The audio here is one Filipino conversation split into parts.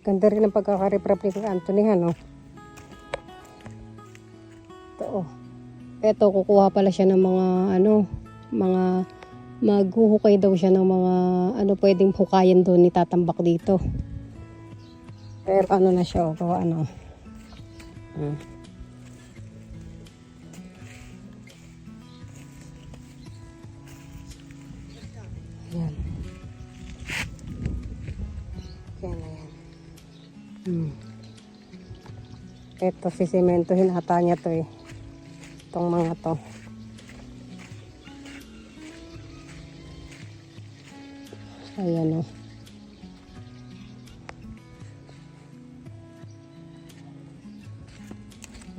Ganda rin ang pagkakariprap ni Anthony, ano? Ito, oh. Ito, kukuha pala siya ng mga, ano, mga, maghuhukay daw siya ng mga, ano, pwedeng hukayan doon ni tatambak dito. Pero ano na siya, oh, ano. Hmm. Hmm. Ito, sisimentohin ata niya to eh. Itong mga to. Ayan o.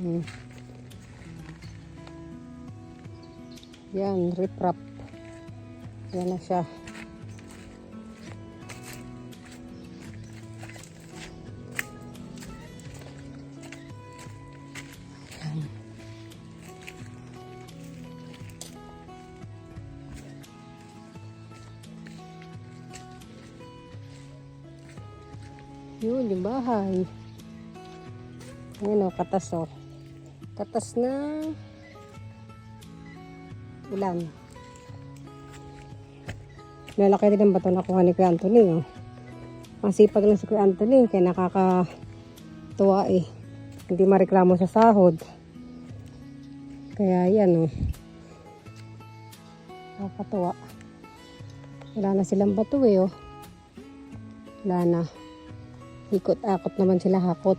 Hmm. Yan, riprap. Yan na siya. Yun, yung bahay. Ayan o, katas o. Katas na ulan. Lalaki din ang bato na kuha ni Kuya Anthony. Oh. Masipag lang si Kuya Anthony. Kaya nakakatuwa eh. Hindi mareklamo sa sahod. Kaya yan oh. Nakakatuwa. Wala na silang bato eh oh. Wala na. Ikot-akot naman sila hakot.